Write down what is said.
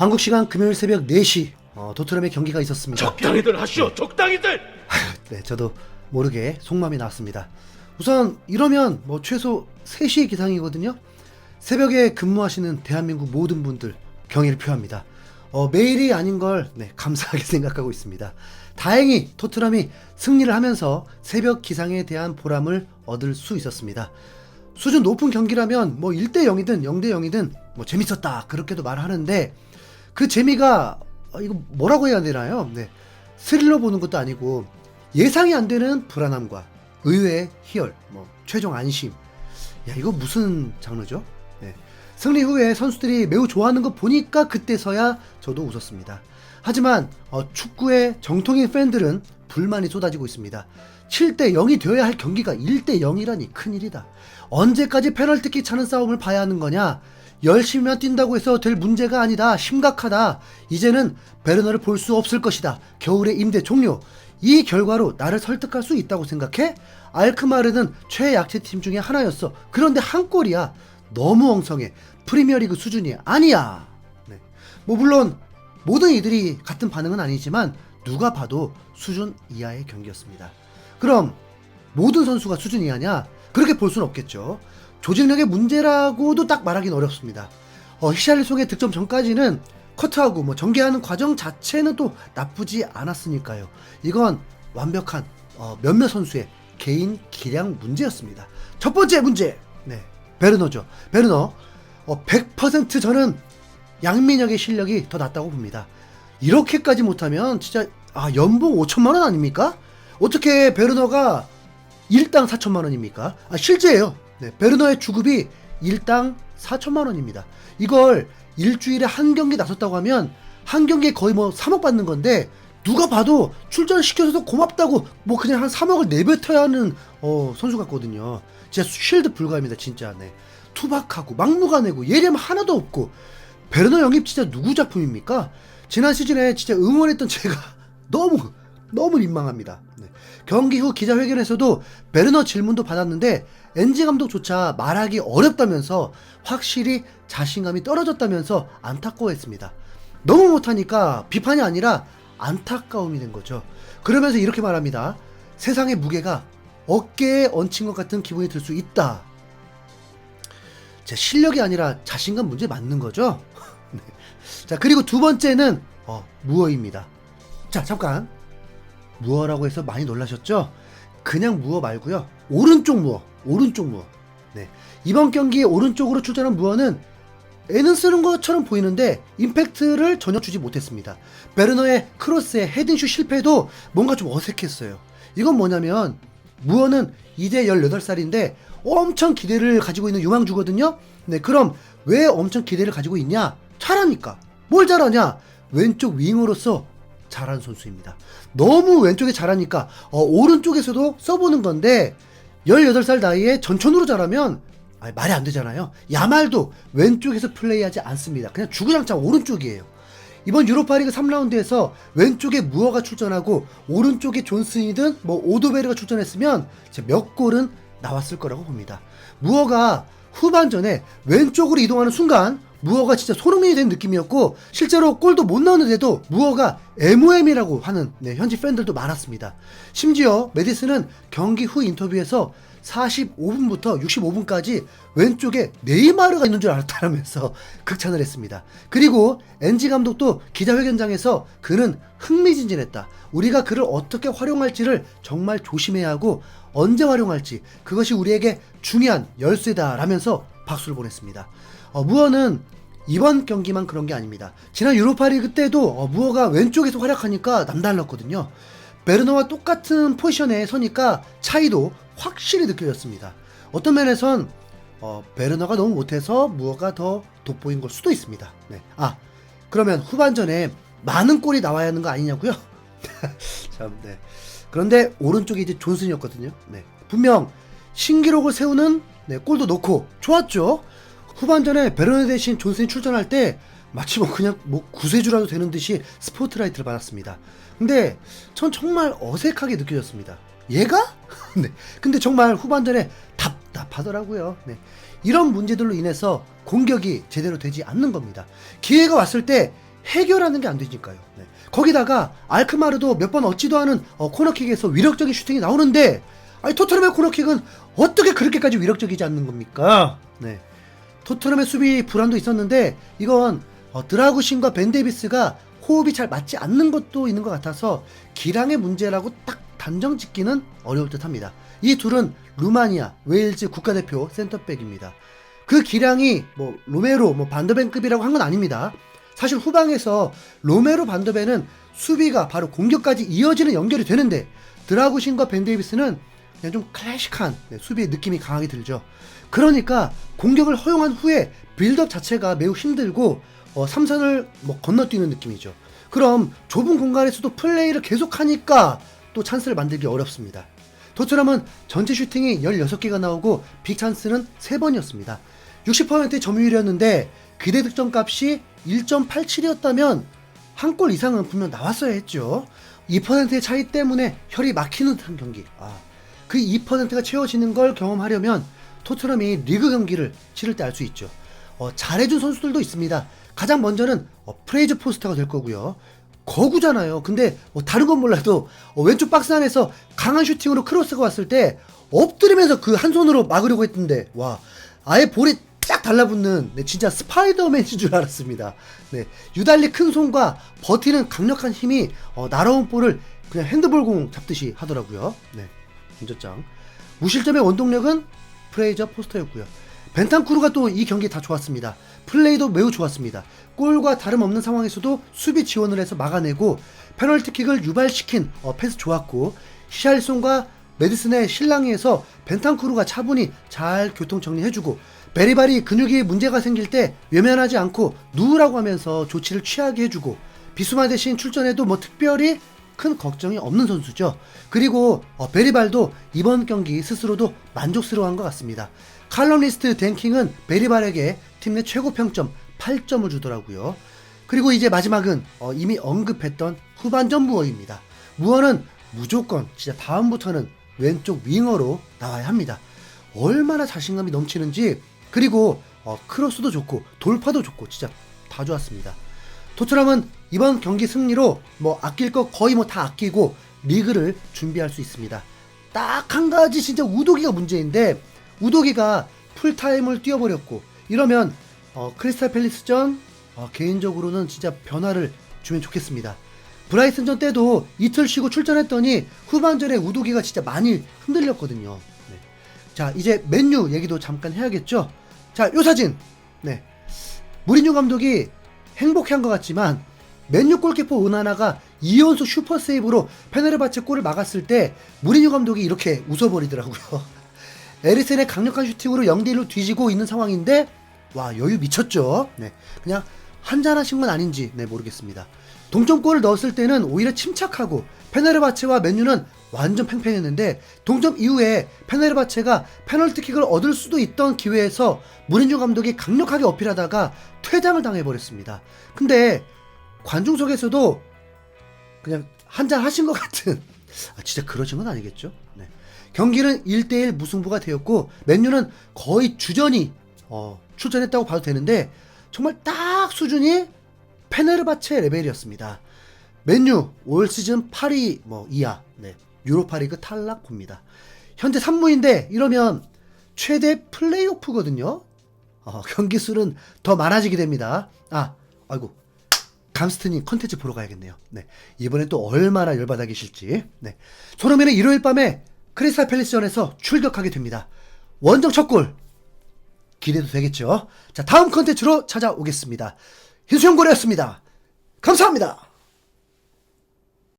한국 시간 금요일 새벽 4시 어, 도트넘의 경기가 있었습니다. 적당히들 하시오 적당히들 네, 저도 모르게 속마음이 나왔습니다. 우선 이러면 뭐 최소 3시의 기상이거든요. 새벽에 근무하시는 대한민국 모든 분들 경의를 표합니다. 어, 매일이 아닌 걸 네, 감사하게 생각하고 있습니다. 다행히 토트넘이 승리를 하면서 새벽 기상에 대한 보람을 얻을 수 있었습니다. 수준 높은 경기라면 뭐 1대 0이든 0대 0이든 뭐 재밌었다 그렇게도 말하는데 그 재미가 어, 이거 뭐라고 해야 되나요? 네. 스릴러 보는 것도 아니고 예상이 안 되는 불안함과 의외의 희열, 뭐 최종 안심. 야 이거 무슨 장르죠? 네. 승리 후에 선수들이 매우 좋아하는 거 보니까 그때서야 저도 웃었습니다. 하지만 어, 축구의 정통인 팬들은 불만이 쏟아지고 있습니다. 7대 0이 되어야 할 경기가 1대 0이라니 큰일이다. 언제까지 페널티킥 차는 싸움을 봐야 하는 거냐? 열심히만 뛴다고 해서 될 문제가 아니다. 심각하다. 이제는 베르너를 볼 수 없을 것이다. 겨울의 임대 종료. 이 결과로 나를 설득할 수 있다고 생각해? 알크마르는 최약체팀 중에 하나였어. 그런데 한 골이야. 너무 엉성해. 프리미어리그 수준이 아니야. 네. 뭐 물론 모든 이들이 같은 반응은 아니지만 누가 봐도 수준 이하의 경기였습니다. 그럼 모든 선수가 수준 이하냐? 그렇게 볼 수는 없겠죠. 조직력의 문제라고도 딱 말하기는 어렵습니다. 어, 히샬리송의 득점 전까지는 커트하고 뭐 전개하는 과정 자체는 또 나쁘지 않았으니까요. 이건 완벽한 어, 몇몇 선수의 개인 기량 문제였습니다. 첫 번째 문제, 네 베르너죠. 베르너 어, 100% 저는 양민혁의 실력이 더 낫다고 봅니다. 이렇게까지 못하면 진짜 아 연봉 5천만 원 아닙니까? 어떻게 베르너가 일당 4천만 원입니까? 아 실제예요. 네, 베르너의 주급이 일당 4천만 원입니다. 이걸 일주일에 한 경기 나섰다고 하면 한 경기에 거의 뭐 3억 받는 건데 누가 봐도 출전 시켜줘서 고맙다고 뭐 그냥 한 3억을 내뱉어야 하는 어, 선수 같거든요. 진짜 쉴드 불가입니다, 진짜. 네. 투박하고 막무가내고 예리함 하나도 없고 베르너 영입 진짜 누구 작품입니까? 지난 시즌에 진짜 응원했던 제가 너무 너무 민망합니다. 네. 경기 후 기자회견에서도 베르너 질문도 받았는데 엔지 감독조차 말하기 어렵다면서 확실히 자신감이 떨어졌다면서 안타까워했습니다. 너무 못하니까 비판이 아니라 안타까움이 된 거죠. 그러면서 이렇게 말합니다. 세상의 무게가 어깨에 얹힌 것 같은 기분이 들 수 있다. 제 실력이 아니라 자신감 문제 맞는 거죠? 네. 자, 그리고 두 번째는 어, 무어입니다. 자, 잠깐. 무어라고 해서 많이 놀라셨죠? 그냥 무어 말고요. 오른쪽 무어. 오른쪽 무어. 네. 이번 경기에 오른쪽으로 출전한 무어는 애는 쓰는 것처럼 보이는데 임팩트를 전혀 주지 못했습니다. 베르너의 크로스의 헤딩슛 실패도 뭔가 좀 어색했어요. 이건 뭐냐면 무어는 이제 18살인데 엄청 기대를 가지고 있는 유망주거든요. 네, 그럼 왜 엄청 기대를 가지고 있냐? 잘하니까. 뭘 잘하냐? 왼쪽 윙으로서 잘하는 선수입니다. 너무 왼쪽에 잘하니까 어, 오른쪽에서도 써보는 건데 18살 나이에 전천후로 잘하면 아니, 말이 안 되잖아요. 야말도 왼쪽에서 플레이하지 않습니다. 그냥 주구장창 오른쪽이에요. 이번 유로파리그 3라운드에서 왼쪽에 무어가 출전하고 오른쪽에 존슨이든 뭐 오도베르가 출전했으면 몇 골은 나왔을 거라고 봅니다. 무어가 후반전에 왼쪽으로 이동하는 순간 무어가 진짜 소름이 된 느낌이었고 실제로 골도 못 넣었는데도 무어가 MOM이라고 하는 네, 현지 팬들도 많았습니다. 심지어 메디슨은 경기 후 인터뷰에서 45분부터 65분까지 왼쪽에 네이마르가 있는 줄 알았다면서 극찬을 했습니다. 그리고 엔지 감독도 기자회견장에서 그는 흥미진진했다. 우리가 그를 어떻게 활용할지를 정말 조심해야 하고 언제 활용할지 그것이 우리에게 중요한 열쇠다라면서 박수를 보냈습니다. 어, 무어는 이번 경기만 그런 게 아닙니다. 지난 유로파리그 때도 어, 무어가 왼쪽에서 활약하니까 남달랐거든요. 베르너와 똑같은 포지션에 서니까 차이도 확실히 느껴졌습니다. 어떤 면에선 어, 베르너가 너무 못해서 무어가 더 돋보인 걸 수도 있습니다. 네. 아 그러면 후반전에 많은 골이 나와야 하는 거 아니냐고요? 참, 네. 그런데 오른쪽에 이제 존슨이었거든요. 네. 분명 신기록을 세우는 네, 골도 넣고 좋았죠. 후반전에 베르너 대신 존슨이 출전할 때 마치 뭐 그냥 뭐 구세주라도 되는 듯이 스포트라이트를 받았습니다. 근데 전 정말 어색하게 느껴졌습니다. 얘가? 네. 근데 정말 후반전에 답답하더라고요. 네. 이런 문제들로 인해서 공격이 제대로 되지 않는 겁니다. 기회가 왔을 때 해결하는 게 안 되니까요. 네. 거기다가 알크마르도 몇번 얻지도 않은 어, 코너킥에서 위력적인 슈팅이 나오는데 아니 토트넘의 코너킥은 어떻게 그렇게까지 위력적이지 않는 겁니까? 네. 토트넘의 수비 불안도 있었는데 이건 어, 드라구신과 벤 데이비스가 호흡이 잘 맞지 않는 것도 있는 것 같아서 기량의 문제라고 딱 단정 짓기는 어려울 듯 합니다. 이 둘은 루마니아, 웨일즈 국가대표 센터백입니다. 그 기량이 뭐 로메로, 뭐 반더벤급이라고 한 건 아닙니다. 사실 후방에서 로메로 반더벤은 수비가 바로 공격까지 이어지는 연결이 되는데 드라구신과 벤 데이비스는 그냥 좀 클래식한 네, 수비의 느낌이 강하게 들죠. 그러니까 공격을 허용한 후에 빌드업 자체가 매우 힘들고 어, 삼선을 뭐 건너뛰는 느낌이죠. 그럼 좁은 공간에서도 플레이를 계속하니까 또 찬스를 만들기 어렵습니다. 토트넘은 전체 슈팅이 16개가 나오고 빅 찬스는 3번이었습니다. 60%의 점유율이었는데 기대 득점 값이 1.87이었다면 한 골 이상은 분명 나왔어야 했죠. 2%의 차이 때문에 혈이 막히는 듯한 경기. 아, 그 2%가 채워지는 걸 경험하려면 토트넘이 리그 경기를 치를 때 알 수 있죠. 어, 잘해준 선수들도 있습니다. 가장 먼저는 어, 프레이즈 포스터가 될 거고요. 거구잖아요. 근데 뭐 다른 건 몰라도 어, 왼쪽 박스 안에서 강한 슈팅으로 크로스가 왔을 때 엎드리면서 그 한 손으로 막으려고 했던데 와 아예 볼이 쫙 달라붙는 네, 진짜 스파이더맨인 줄 알았습니다. 네, 유달리 큰 손과 버티는 강력한 힘이 어, 날아온 볼을 그냥 핸드볼 공 잡듯이 하더라고요. 네, 진짜짱. 무실점의 원동력은 프레이저 포스터였고요. 벤탄쿠르가 또 이 경기 다 좋았습니다. 플레이도 매우 좋았습니다. 골과 다름없는 상황에서도 수비 지원을 해서 막아내고 페널티킥을 유발시킨 어, 패스 좋았고 히샬송과 메디슨의 실랑이에서 벤탄쿠르가 차분히 잘 교통 정리해주고 베리발이 근육이 문제가 생길 때 외면하지 않고 누우라고 하면서 조치를 취하게 해주고 비수마 대신 출전해도 뭐 특별히 큰 걱정이 없는 선수죠. 그리고 어, 베리발도 이번 경기 스스로도 만족스러워한 것 같습니다. 칼럼 리스트 댕킹은 베리발에게 팀 내 최고 평점 8점을 주더라고요. 그리고 이제 마지막은 어, 이미 언급했던 후반전 무어입니다. 무어는 무조건 진짜 다음부터는 왼쪽 윙어로 나와야 합니다. 얼마나 자신감이 넘치는지 그리고 어, 크로스도 좋고 돌파도 좋고 진짜 다 좋았습니다. 토트넘은 이번 경기 승리로 뭐 아낄 거 거의 뭐 다 아끼고 리그를 준비할 수 있습니다. 딱 한 가지 진짜 우도기가 문제인데 우도기가 풀타임을 뛰어버렸고 이러면 어, 크리스탈 팰리스전 어, 개인적으로는 진짜 변화를 주면 좋겠습니다. 브라이튼전 때도 이틀 쉬고 출전했더니 후반전에 우도기가 진짜 많이 흔들렸거든요. 네. 자 이제 맨유 얘기도 잠깐 해야겠죠. 자요 사진 네 무리뉴 감독이 행복해 한 것 같지만 맨유 골키퍼 오나나가 이연속 슈퍼 세이브로 페네르바체 골을 막았을 때 무리뉴 감독이 이렇게 웃어버리더라고요. 에리센의 강력한 슈팅으로 0대1로 뒤지고 있는 상황인데 와 여유 미쳤죠. 네, 그냥 한잔하신 건 아닌지 네 모르겠습니다. 동점골을 넣었을 때는 오히려 침착하고 페네르바체와 맨유는 완전 팽팽했는데 동점 이후에 페네르바체가 페널티킥을 얻을 수도 있던 기회에서 무리뉴 감독이 강력하게 어필하다가 퇴장을 당해버렸습니다. 근데 관중석에서도 그냥 한잔 하신 것 같은 아, 진짜 그러신 건 아니겠죠? 네. 경기는 1대1 무승부가 되었고 맨유는 거의 주전이 어, 출전했다고 봐도 되는데 정말 딱 수준이 페네르바체 레벨이었습니다. 맨유 올 시즌 8위 뭐 이하 네. 유로파리그 탈락 봅니다. 현재 3무인데 이러면 최대 플레이오프거든요. 어, 경기 수는 더 많아지게 됩니다. 아, 아이고. 감스트님 컨텐츠 보러 가야겠네요. 네. 이번에 또 얼마나 열받아 계실지. 네. 손흥민은 일요일 밤에 크리스탈 팰리스전에서 출격하게 됩니다. 원정 첫 골. 기대도 되겠죠? 자, 다음 컨텐츠로 찾아오겠습니다. hin수형고래였습니다. 감사합니다.